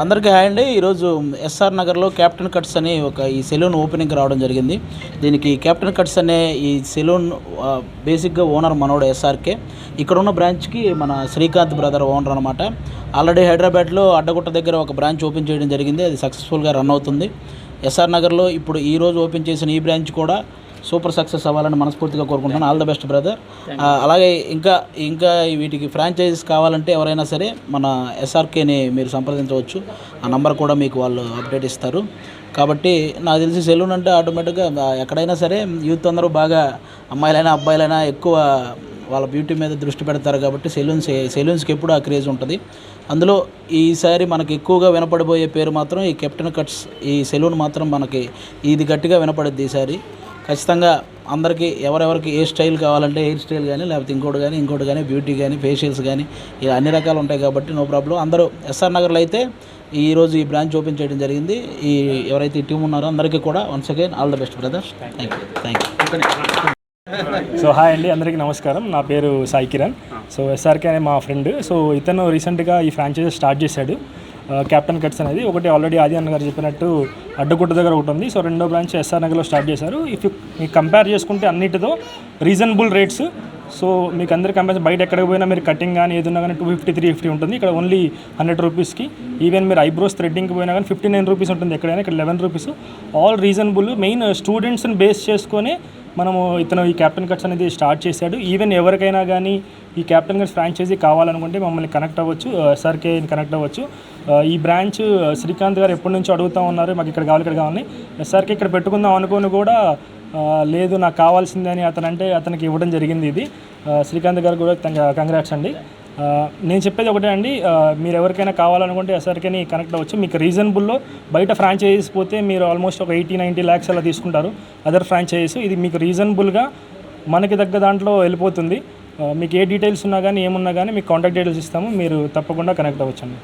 అందరికీ హాయ్ అండి. ఈరోజు ఎస్ఆర్ నగర్లో క్యాప్టెన్ కట్స్ అని ఒక ఈ సెలూన్ ఓపెనింగ్కి రావడం జరిగింది. దీనికి క్యాప్టెన్ కట్స్ అనే ఈ సెలూన్ బేసిక్గా ఓనర్ మనోడు ఎస్ఆర్కే. ఇక్కడ ఉన్న బ్రాంచ్కి మన శ్రీకాంత్ బ్రదర్ ఓనర్ అనమాట ఆల్రెడీ హైదరాబాద్లో అడ్డగుట్ట దగ్గర ఒక బ్రాంచ్ ఓపెన్ చేయడం జరిగింది. అది సక్సెస్ఫుల్గా రన్ అవుతుంది. ఎస్ఆర్ నగర్లో ఇప్పుడు ఈ రోజు ఓపెన్ చేసిన ఈ బ్రాంచ్ కూడా సూపర్ సక్సెస్ అవ్వాలని మనస్ఫూర్తిగా కోరుకుంటున్నాను. ఆల్ ద బెస్ట్ బ్రదర్ అలాగే ఇంకా ఇంకా వీటికి ఫ్రాంచైజీస్ కావాలంటే ఎవరైనా సరే మన ఎస్ఆర్కేని మీరు సంప్రదించవచ్చు. ఆ నంబర్ కూడా మీకు వాళ్ళు అప్డేట్ ఇస్తారు. కాబట్టి నాకు తెలిసి సెలూన్ అంటే ఆటోమేటిక్గా ఎక్కడైనా సరే యూత్ అందరూ బాగా అమ్మాయిలైనా అబ్బాయిలైనా ఎక్కువ వాళ్ళ బ్యూటీ మీద దృష్టి పెడతారు కాబట్టి సెలూన్స్ సెలూన్స్కి ఎప్పుడు ఆ క్రేజ్ ఉంటుంది. అందులో ఈసారి మనకి ఎక్కువగా వినపడిపోయే పేరు మాత్రం ఈ కెప్టెన్ కట్స్ ఈ సెలూన్ మాత్రం మనకి ఇది గట్టిగా వినపడుద్ది ఈసారి. ఖచ్చితంగా అందరికీ ఎవరెవరికి ఏ స్టైల్ కావాలంటే హెయిర్ స్టైల్ కానీ లేకపోతే ఇంకోటి కానీ ఇంకోటి కానీ బ్యూటీ కానీ ఫేషియల్స్ కానీ ఇలా అన్ని రకాలు ఉంటాయి కాబట్టి నో ప్రాబ్లం. అందరూ ఎస్ఆర్ నగర్లో అయితే ఈరోజు ఈ బ్రాంచ్ ఓపెన్ చేయడం జరిగింది. ఈ ఎవరైతే ఈ టీం ఉన్నారో అందరికీ కూడా once again all the best brother thank you thank you so hi అండి అందరికీ నమస్కారం. నా పేరు సాయి కిరణ్. సో ఎస్ఆర్కే అనే మా ఫ్రెండ్ సో ఇతను రీసెంట్గా ఈ ఫ్రాంచైజీ స్టార్ట్ చేశాడు. క్యాప్టెన్ కట్స్ అనేది. ఒకటి ఆల్రెడీ ఆది అన్న గారు చెప్పినట్టు అడ్డగుట్ట దగ్గర ఒకటి ఉంది. సో రెండో బ్రాంచ్ ఎస్ఆర్ నగర్లో స్టార్ట్ చేశారు. ఇఫ్ మీకు కంపేర్ చేసుకుంటే అన్నిటితో రీజనబుల్ రేట్స్ సో మీకు అందరి కంపేర్ బయట ఎక్కడికి పోయినా మీరు కటింగ్ కానీ ఏదన్నా కానీ టూ ఫిఫ్టీ త్రీ ఫిఫ్టీ ఉంటుంది. ఇక్కడ ఓన్లీ హండ్రెడ్ రూపీస్కి ఈవెన్ మీరు ఐబ్రోస్ థ్రెడ్డింగ్కి పోయినా కానీ ఫిఫ్టీ నైన్ రూపీస్ ఉంటుంది. ఎక్కడైనా ఇక్కడ eleven rupees all reasonable main స్టూడెంట్స్ని బేస్ చేసుకొని మనము ఇతను ఈ క్యాప్టెన్ కట్స్ అనేది స్టార్ట్ చేశాడు. ఈవెన్ ఎవరికైనా కానీ ఈ క్యాపిటల్ కట్స్ ఫ్రాంచైజీ కావాలనుకుంటే మమ్మల్ని కనెక్ట్ అవ్వచ్చు ఎస్ఆర్కే కనెక్ట్ అవ్వచ్చు. ఈ బ్రాంచ్ శ్రీకాంత్ గారు ఎప్పటి నుంచో అడుగుతూ ఉన్నారు మాకు ఇక్కడ కావాలి ఇక్కడ కావాలని ఎస్ఆర్కే ఇక్కడ పెట్టుకుందాం అనుకోని కూడా లేదు నాకు కావాల్సిందే అని అతను అంటే అతనికి ఇవ్వడం జరిగింది ఇది. శ్రీకాంత్ గారు కూడా కంగ్రాట్స్ అండి. నేను చెప్పేది ఒకటే అండి మీరు ఎవరికైనా కావాలనుకుంటే ఎస్ఆర్కేని కనెక్ట్ అవ్వచ్చు. మీకు రీజనబుల్లో బయట ఫ్రాంచైజీస్ పోతే మీరు ఆల్మోస్ట్ ఒక ఎయిటీ నైంటీ ల్యాక్స్ అలా తీసుకుంటారు. అదర్ ఫ్రాంచైజీస్ ఇది మీకు రీజనబుల్గా మనకి తగ్గ దాంట్లో వెళ్ళిపోతుంది. మీకు ఏ డీటెయిల్స్ ఉన్నా కానీ ఏమున్నా కానీ మీకు కాంటాక్ట్ డీటెయిల్స్ ఇస్తాము. మీరు తప్పకుండా కనెక్ట్ అవ్వచ్చండి.